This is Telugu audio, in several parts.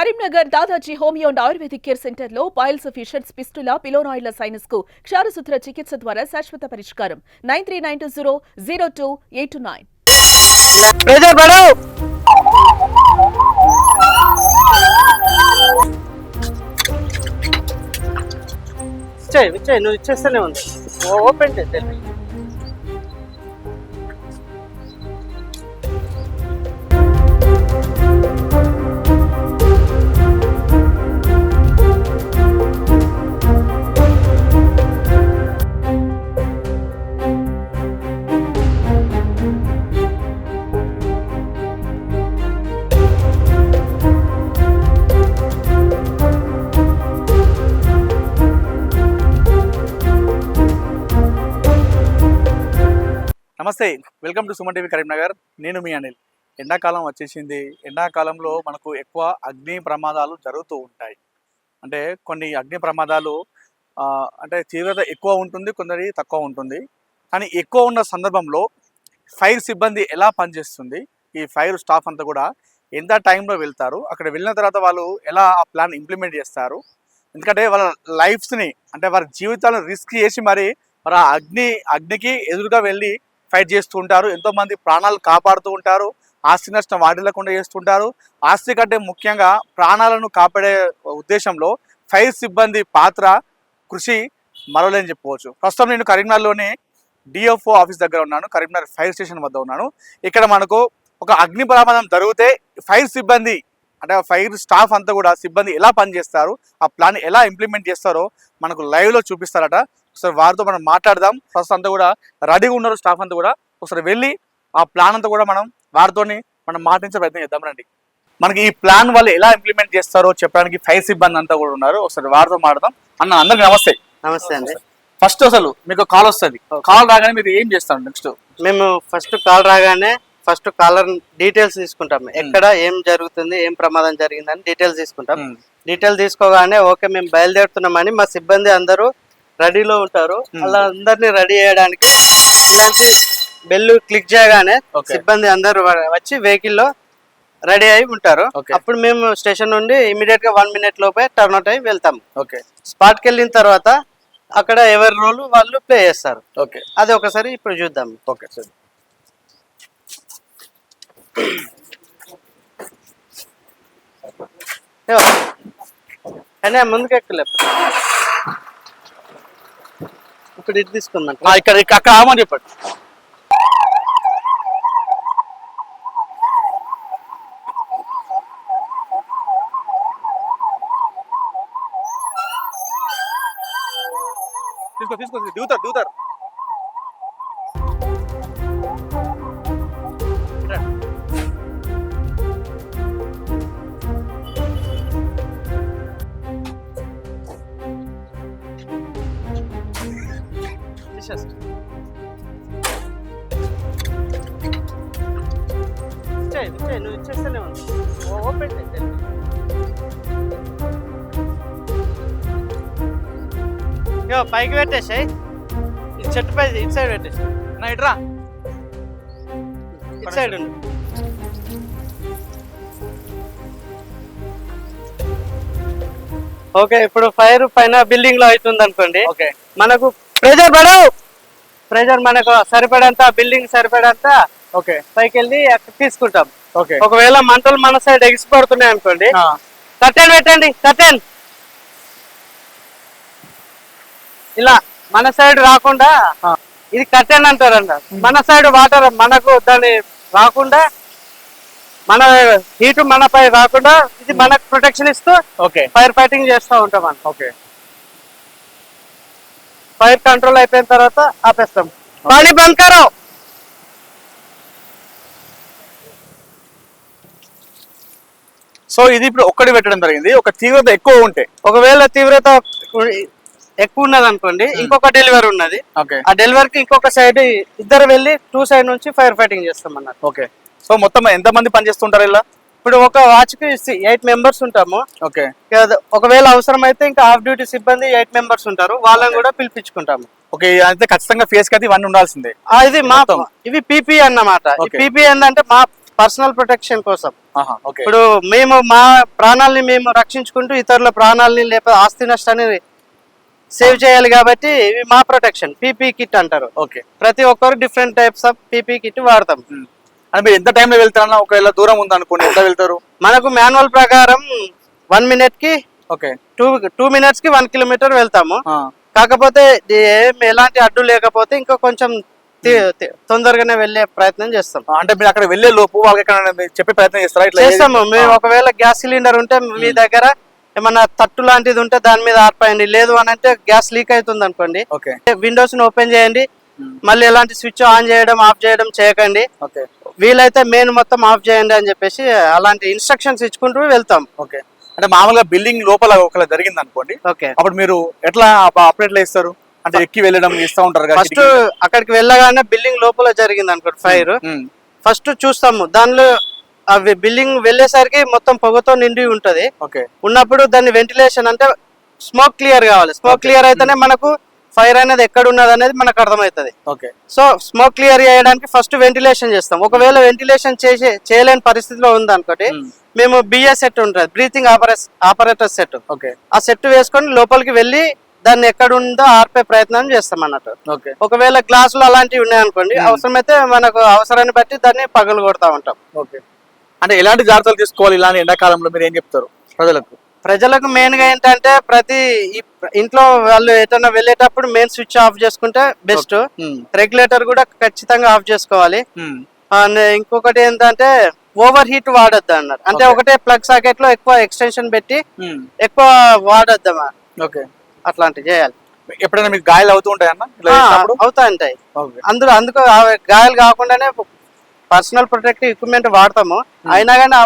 Karimnagar Dadaji homeo and ayurvedic care సెంటర్లో పైల్స్ ఫిషర్స్ పిస్టులా పిలోనాయిడ్ల సైనస్కు క్షారసూత్ర చికిత్స ద్వారా శాశ్వత పరిష్కారం. Nine three nine two zero zero two eight two nine. ఇచ్చాయి ఇచ్చాయి నువ్వు ఇచ్చేస్తూనే ఉంది. ఓపెన్ చేస్తే నమస్తే. Welcome to Suman TV Karimnagar. నేను మీ అనిల్. ఎండాకాలం వచ్చేసింది. ఎండాకాలంలో మనకు ఎక్కువ అగ్ని ప్రమాదాలు జరుగుతూ ఉంటాయి. అంటే కొన్ని అగ్ని ప్రమాదాలు అంటే తీవ్రత ఎక్కువ ఉంటుంది కొందరి తక్కువ ఉంటుంది. కానీ ఎక్కువ ఉన్న సందర్భంలో ఫైర్ సిబ్బంది ఎలా పనిచేస్తుంది? ఈ ఫైర్ స్టాఫ్ అంతా కూడా ఎంత టైంలో వెళ్తారు? అక్కడ వెళ్ళిన తర్వాత వాళ్ళు ఎలా ఆ ప్లాన్ ఇంప్లిమెంట్ చేస్తారు? ఎందుకంటే వాళ్ళ లైఫ్స్ని అంటే వారి జీవితాలను రిస్క్ చేసి మరి మరి ఆ అగ్ని అగ్నికి ఎదురుగా వెళ్ళి ఫైట్ చేస్తూ ఉంటారు. ఎంతోమంది ప్రాణాలు కాపాడుతూ ఉంటారు. ఆస్తి నష్టం వాటిల్లకుండా చేస్తుంటారు. ఆస్తి కంటే ముఖ్యంగా ప్రాణాలను కాపాడే ఉద్దేశంలో ఫైర్ సిబ్బంది పాత్ర కృషి మరవలేని చెప్పుకోవచ్చు. ప్రస్తుతం నేను కరీంనగర్లోని డిఎఫ్ఓ ఆఫీస్ దగ్గర ఉన్నాను. కరీంనగర్ ఫైర్ స్టేషన్ వద్ద ఉన్నాను. ఇక్కడ మనకు ఒక అగ్ని ప్రమాదం జరిగితే ఫైర్ సిబ్బంది అంటే ఫైర్ స్టాఫ్ అంతా కూడా సిబ్బంది ఎలా పనిచేస్తారు ఆ ప్లాన్ ఎలా ఇంప్లిమెంట్ చేస్తారో మనకు లైవ్లో చూపిస్తారట. ఒకసారి వారితో మనం మాట్లాడదాం. ఫస్ట్ అంతా కూడా రెడీగా ఉన్నారు స్టాఫ్ అంతా కూడా. ఒకసారి వెళ్ళి ఆ ప్లాన్ అంతా కూడా మనం వారితోని మనం మాటించే ప్రయత్నం చేద్దాం రండి. మనకి ఈ ప్లాన్ వాళ్ళు ఎలా ఇంప్లిమెంట్ చేస్తారో చెప్పడానికి ఫైర్ సిబ్బంది అంతా కూడా ఉన్నారు. ఒకసారి వారితో మాట్లాడదాం. అన్న అందరికి నమస్తే. నమస్తే అండి. ఫస్ట్ అసలు మీకు కాల్ వస్తుంది. కాల్ రాగానే మీరు ఏం చేస్తారు నెక్స్ట్? మేము ఫస్ట్ కాల్ రాగానే ఫస్ట్ కాలర్ డీటెయిల్స్ తీసుకుంటాం. ఎక్కడ ఏం జరుగుతుంది ఏం ప్రమాదం జరిగిందని డీటెయిల్స్ తీసుకుంటాం. డీటెయిల్ తీసుకోగానే ఓకే మేము బయలుదేరుతున్నామని మా సిబ్బంది అందరూ రెడీలో ఉంటారు. అలా అందరినీ రెడీ చేయడానికి బెల్ క్లిక్ చేయగానే. సిబ్బంది అందరూ వచ్చి వెహికల్లో రెడీ అయి ఉంటారు. అప్పుడు మేము స్టేషన్ నుండి ఇమీడియట్గా వన్ మినిట్ లోపే టర్న్ అవుట్ అయి వెళ్తాం. ఓకే. స్పాట్కి వెళ్ళిన తర్వాత అక్కడ ఎవరి రోల్ వాళ్ళు ప్లే చేస్తారు. ఓకే. అది ఒకసారి ఇప్పుడు చూద్దాం. ఓకే సరే. ముందుకు ఇక్కడ ఇటు తీసుకుందంట. ఇక్కడ ఇక్కడ- అక్కడ ఆమని చెప్పండి. తీసుకో తీసుకో దిగుతారు దిగుతారు. ఇచ్చేయ్, నువ్వు ఇచ్చేస్తూనే ఉంది ఓ- ఓపెన్ ఇగో పైకి పెట్టేసాయి ఈ చెట్టు పై ఇటు సైడ్ పెట్టేసి నా ఇట్రా ఇటు సైడ్ ఉండు ఓకే ఇప్పుడు ఫైర్ పైన బిల్డింగ్లో అవుతుంది అనుకోండి ఓకే మనకు ప్రెజర్ పడు ప్రెజర్ మనకు సరిపడంత బిల్డింగ్ సరిపడంత ఓకే. పైకి వెళ్ళి అక్కడ తీసుకుంటాం. ఓకే. ఒకవేళ మంటలు మన సైడ్ ఎగిసిపడుతున్నాయి అనుకోండి. కట్టెన్ పెట్టండి కట్టెన్ ఇలా మన సైడ్ రాకుండా. ఇది కట్టెన్ అంటారంట మన సైడ్ వాటర్ మనకు దాన్ని రాకుండా మన హీట్ మనపై రాకుండా ఇది మనకు ప్రొటెక్షన్ ఇస్తూ ఓకే. ఫైర్ ఫైటింగ్ చేస్తూ ఉంటాం ఓకే. ఫైర్ కంట్రోల్ అయిపోయిన తర్వాత ఆపేస్తాం. పానీ బంద్ కరో సో ఇది ఇప్పుడు ఒక్కటి పెట్టడం జరిగింది. ఒక తీవ్రత ఎక్కువ ఉంటే. ఒకవేళ తీవ్రత ఎక్కువ ఉన్నది అనుకోండి ఇంకొక డెలివరీ ఉన్నది. ఓకే. ఆ డెలివరీకి ఇంకొక సైడ్ ఇద్దరు వెళ్ళి టూ సైడ్ నుంచి ఫైర్ ఫైటింగ్ చేస్తాం అన్నమాట ఓకే. సో మొత్తం ఎంత మంది పనిచేస్తుంటారు ఇలా? ఇప్పుడు ఒక వాచ్కి ఎయిట్ మెంబర్స్ ఉంటాము. ఓకే. ఒకవేళ అవసరం అయితే ఇంకా హాఫ్ డ్యూటీ సిబ్బంది ఎయిట్ మెంబర్స్ ఉంటారు. వాళ్ళని కూడా పిలిపించుకుంటాము. ఓకే అయితే ఖచ్చితంగా ఫేస్కి ఇవన్నీ ఉండాల్సిందే. ఇది మా. ఇవి పీపీ అన్నమాట. Okay. పీపీ ఏంటంటే మా పర్సనల్ ప్రొటెక్షన్ కోసం. ఇప్పుడు మేము మా ప్రాణాలని మేము రక్షించుకుంటూ ఇతరుల ప్రాణాలని లేకపోతే ఆస్తి నష్టాన్ని సేవ్ చేయాలి కాబట్టి ఇవి మా ప్రొటెక్షన్ పీపీ కిట్ అంటారు. ఓకే. ప్రతి ఒక్కరు different types of PP kit వాడతాం అంటే మీరు ఎంత టైంలో వెళ్తారన్నా ఒకవేళ దూరం ఉంది అనుకోండి ఎంత వెళ్తారు? మనకు మాన్యువల్ ప్రకారం వన్ మినిట్కి ఓకే. టూ టూ మినిట్స్కి వన్ కిలోమీటర్ వెళ్తాము. కాకపోతే ఏం ఎలాంటి అడ్డు లేకపోతే ఇంకా కొంచెం తొందరగానే వెళ్ళే ప్రయత్నం చేస్తాం. అంటే మీరు అక్కడ వెళ్ళే లోపు వాళ్ళకి చెప్పే ప్రయత్నం చేస్తారా? ఇట్లా చేస్తాము. మేము. ఒకవేళ గ్యాస్ సిలిండర్ ఉంటే మీ దగ్గర ఏమన్నా తట్టు లాంటిది ఉంటే దాని మీద ఆర్పేయండి. లేదు అని అంటే గ్యాస్ లీక్ అవుతుంది అనుకోండి ఓకే. విండోస్ని ఓపెన్ చేయండి. మళ్ళీ ఎలాంటి స్విచ్ ఆన్ చేయడం ఆఫ్ చేయడం చేయకండి. ఓకే. వీలైతే మెయిన్ మొత్తం ఆఫ్ చేయండి అని చెప్పేసి అలాంటి ఇన్స్ట్రక్షన్స్ ఇచ్చుకుంటూ వెళ్తాం. ఓకే. అంటే మామూలుగా బిల్డింగ్ లోపల ఒకవేళ జరిగింది అనుకోండి ఓకే. అప్పుడు మీరు ఎట్లా అప్డేట్ ఇస్తారు అంటే ఎక్కి వెళ్ళడం ఇస్తా ఉంటారు ఫస్ట్ అక్కడికి వెళ్ళగానే బిల్డింగ్ లోపల జరిగింది అనుకోండి ఫైర్ ఉమ్, ఫస్ట్ చూస్తాము. దానిలో అవి బిల్డింగ్ వెళ్ళేసరికి మొత్తం పొగతో నిండి ఉంటది. ఓకే. ఉన్నప్పుడు దాన్ని వెంటిలేషన్ అంటే స్మోక్ క్లియర్ కావాలి. స్మోక్ క్లియర్ అయితేనే మనకు ఫైర్ అనేది ఎక్కడ ఉన్నది అనేది మనకు అర్థమవుతుంది. ఓకే. సో స్మోక్ క్లియర్ చేయడానికి ఫస్ట్ వెంటిలేషన్ చేస్తాం. ఒకవేళ వెంటిలేషన్ చేసే చేయలేని పరిస్థితిలో ఉంది అనుకోండి ఉమ్, మేము బిఏ సెట్ ఉంటుంది. Breathing operator set. ఓకే. ఆ సెట్ వేసుకొని లోపలికి వెళ్ళి దాన్ని ఎక్కడ ఉందో ఆర్పే ప్రయత్నం చేస్తాం అన్నట్టు. ఓకే. ఒకవేళ గ్లాసులు అలాంటివి ఉన్నాయనుకోండి అవసరమైతే మనకు అవసరాన్ని బట్టి దాన్ని పగలు కొడతా ఉంటాం. ఓకే. అంటే ఎలాంటి జాగ్రత్తలు తీసుకోవాలి ఇలాంటి ఎండాకాలంలో మీరు ఏం చెప్తారు ప్రజలకు? ప్రజలకు మెయిన్గా ఏంటంటే ప్రతి ఇంట్లో వాళ్ళు ఎటన్నా వెళ్ళేటప్పుడు మెయిన్ స్విచ్ ఆఫ్ చేసుకుంటే బెస్ట్ రెగ్యులేటర్ కూడా ఖచ్చితంగా ఆఫ్ చేసుకోవాలి. అండ్ ఇంకొకటి ఏంటంటే ఓవర్ హీట్ వాడొద్దు అన్నారు. అంటే. ఒకటే ప్లగ్ సాకెట్లో ఎక్కువ ఎక్స్టెన్షన్ పెట్టి ఉమ్, ఎక్కువ వాడొద్దు ఓకే అట్లాంటివి చేయాలి. ఎప్పుడైనా మీకు గాయాలు అవుతూ ఆ, చేసినప్పుడు? అవుతా ఉంటాయి. అందులో అందుకు గాయాలు కాకుండానే పర్సనల్ ప్రొటెక్టివ్ ఎక్విప్మెంట్ వాడతాము. అయినా కానీ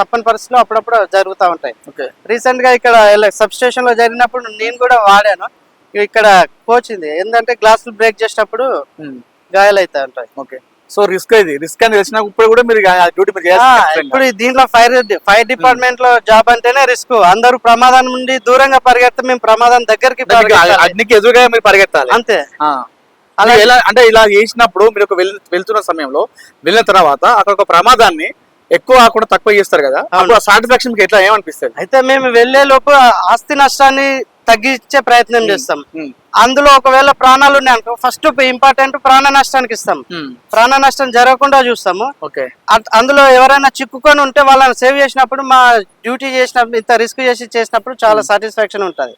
తప్పని పరిస్థితిలో అప్పుడప్పుడు జరుగుతూ ఉంటాయి. ఓకే. రీసెంట్గా ఇక్కడ సబ్ స్టేషన్లో జరిగినప్పుడు నేను కూడా వాడాను. ఇక్కడ కోచింది ఏంటంటే గ్లాసులు బ్రేక్ చేసేటప్పుడు ఉమ్, గాయాలు అవుతా ఉంటాయి. ఓకే. సో రిస్క్ ఇది రిస్క్ అని తెలిసినా ఇప్పుడు కూడా మీరు డ్యూటీ మీరు ఇప్పుడు దీంట్లో ఫైర్ ఫైర్ డిపార్ట్మెంట్లో జాబ్ అంటేనే రిస్క్ అందరూ ప్రమాదం నుండి దూరంగా పరిగెడితే మేము ప్రమాదం దగ్గరికి. అగ్నికి ఎదురుగా మీరు పరిగెత్తాలి. అంతే. అలా ఎలా అంటే ఇలా చేసినప్పుడు మీరు ఒక వెళ్- వెళ్తున్న సమయంలో వెళ్ళిన తర్వాత అక్కడ ఒక ప్రమాదాన్ని ఎక్కువ కాకుండా తక్కువ చేస్తారు కదా? అప్పుడు సాటిస్ఫాక్షన్ మీకు ఎట్లా ఏమనిపిస్తుంది? అయితే మేము వెళ్ళే లోపు ఆస్తి నష్టాన్ని తగ్గించే ప్రయత్నం చేస్తాం. అందులో ఒకవేళ ప్రాణాలు ఉన్నాయి అనుకో ఫస్ట్ ఇంపార్టెంట్ ప్రాణ నష్టానికి ఇస్తాం. ప్రాణ నష్టం జరగకుండా చూస్తాము. అందులో ఎవరైనా చిక్కుకొని ఉంటే వాళ్ళని సేవ్ చేసినప్పుడు మా డ్యూటీ చేసినప్పుడు ఇంత రిస్క్ చేసి చేసినప్పుడు చాలా సాటిస్ఫాక్షన్ ఉంటది.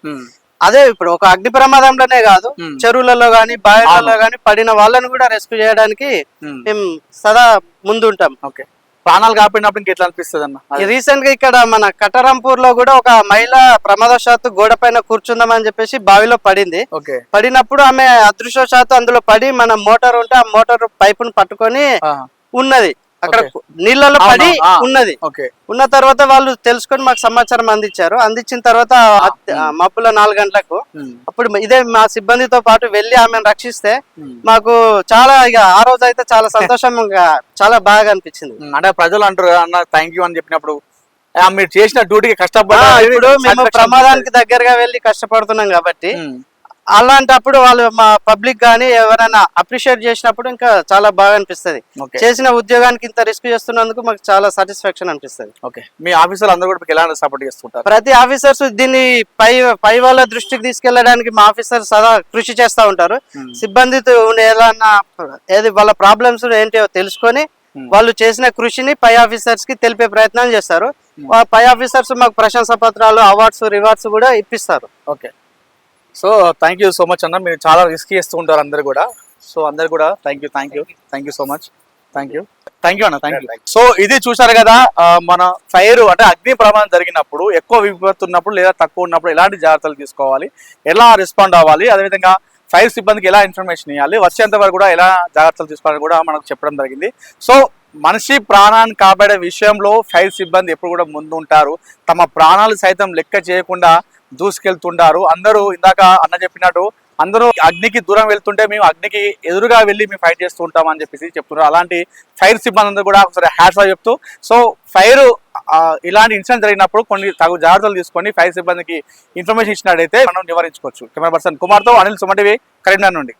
అదే ఇప్పుడు ఒక అగ్ని ప్రమాదంలోనే కాదు. చెరువులలో గాని బావిలలో గాని పడిన వాళ్ళని కూడా రెస్క్యూ చేయడానికి మేము సదా ముందుంటాం. ఓకే. ప్రాణాలు కాపాడినప్పుడు ఇంక ఎట్లా అనిపిస్తుంది అన్న రీసెంట్గా ఇక్కడ మన కటరంపూర్లో కూడా ఒక మహిళ ప్రమాదవశాత్తు గోడ పైన కూర్చుందామని చెప్పేసి బావిలో పడింది. పడినప్పుడు ఆమె అదృష్టవశాత్తు అందులో పడి మన మోటార్ ఉంటే ఆ మోటార్ పైపును పట్టుకొని ఉన్నది. అక్కడ. నీళ్ళలో పడి. ఉన్నది. ఉన్న తర్వాత వాళ్ళు తెలుసుకొని మాకు సమాచారం అందించారు. అందించిన తర్వాత మబ్బుల నాలుగు గంటలకు అప్పుడు ఇదే మా సిబ్బందితో పాటు వెళ్ళి ఆమెను రక్షిస్తే. మాకు చాలా ఇక ఆ రోజు అయితే చాలా సంతోషంగా చాలా బాగా అనిపించింది. అంటే ప్రజలు అంటారు "కదా, అన్న థ్యాంక్ యూ అని చెప్పినప్పుడు "ఆ, మీరు చేసిన డ్యూటీకి ఆ, కష్టపడ్డా ఇప్పుడు మేము ప్రమాదానికి దగ్గరగా వెళ్ళి కష్టపడుతున్నాం కాబట్టి అలాంటప్పుడు వాళ్ళు మా పబ్లిక్ గానీ ఎవరైనా అప్రిషియేట్ చేసినప్పుడు ఇంకా చాలా బాగా అనిపిస్తది. చేసిన ఉద్యోగానికి ఇంత రిస్క్ చేస్తున్నందుకు మాకు చాలా సాటిస్ఫాక్షన్ అనిపిస్తది. ఓకే. మీ ఆఫీసర్ అందరూ కూడా మీకు ఎలాంటి సపోర్ట్ చేస్తుంటారు? ప్రతి ఆఫీసర్స్ దీన్ని పై పై వాళ్ళ దృష్టికి తీసుకెళ్ళడానికి మా ఆఫీసర్ సదా కృషి చేస్తా ఉంటారు. Hmm. సిబ్బందితో ఏదన్నా ఏది వాళ్ళ ప్రాబ్లమ్స్ ఏంటో తెలుసుకొని Hmm. వాళ్ళు చేసిన కృషిని పై ఆఫీసర్స్కి తెలిపే ప్రయత్నం చేస్తారు. ఆ పై ఆఫీసర్స్ మాకు ప్రశంసా పత్రాలు అవార్డ్స్ రివార్డ్స్ కూడా ఇప్పిస్తారు. Okay. So thank you so much అన్న. మీరు చాలా రిస్క్ చేస్తూ ఉంటారు అందరు కూడా. సో అందరు కూడా thank you thank you thank you so much thank you thank you అన్న థ్యాంక్ యూ సో ఇది చూసారు కదా మన ఫైర్ అంటే అగ్ని ప్రమాదం జరిగినప్పుడు ఎక్కువ విపత్తు ఉన్నప్పుడు లేదా తక్కువ ఉన్నప్పుడు ఎలాంటి జాగ్రత్తలు తీసుకోవాలి? ఎలా రెస్పాండ్ అవ్వాలి? అదేవిధంగా ఫైర్ సిబ్బందికి ఎలా ఇన్ఫర్మేషన్ ఇవ్వాలి? వచ్చేంత వరకు కూడా ఎలా జాగ్రత్తలు తీసుకోవాలని కూడా మనకు చెప్పడం జరిగింది. సో మనిషి ప్రాణాన్ని కాపాడే విషయంలో ఫైర్ సిబ్బంది ఎప్పుడు కూడా ముందు ఉంటారు తమ ప్రాణాలు సైతం లెక్క చేయకుండా దూసుకెళ్తుంటారు అందరూ ఇందాక అన్న చెప్పినట్టు అందరూ అగ్నికి దూరం వెళ్తుంటే మేము అగ్నికి ఎదురుగా వెళ్ళి మేము ఫైట్ చేస్తూ ఉంటాం అని చెప్పేసి చెప్తున్నారు. అలాంటి ఫైర్ సిబ్బంది అందరూ కూడా ఒకసారి హ్యాట్స్ చెప్తూ సో ఫైర్ ఇలాంటి ఇన్సిడెంట్ జరిగినప్పుడు కొన్ని తగు జాగ్రత్తలు తీసుకొని ఫైర్ సిబ్బందికి ఇన్ఫర్మేషన్ ఇచ్చినట్టయితే మనం నివారించుకోవచ్చు. కెమెరా పర్సన్ కుమార్తో అనిల్ సుమటివి కరీంనగర్ నుండి.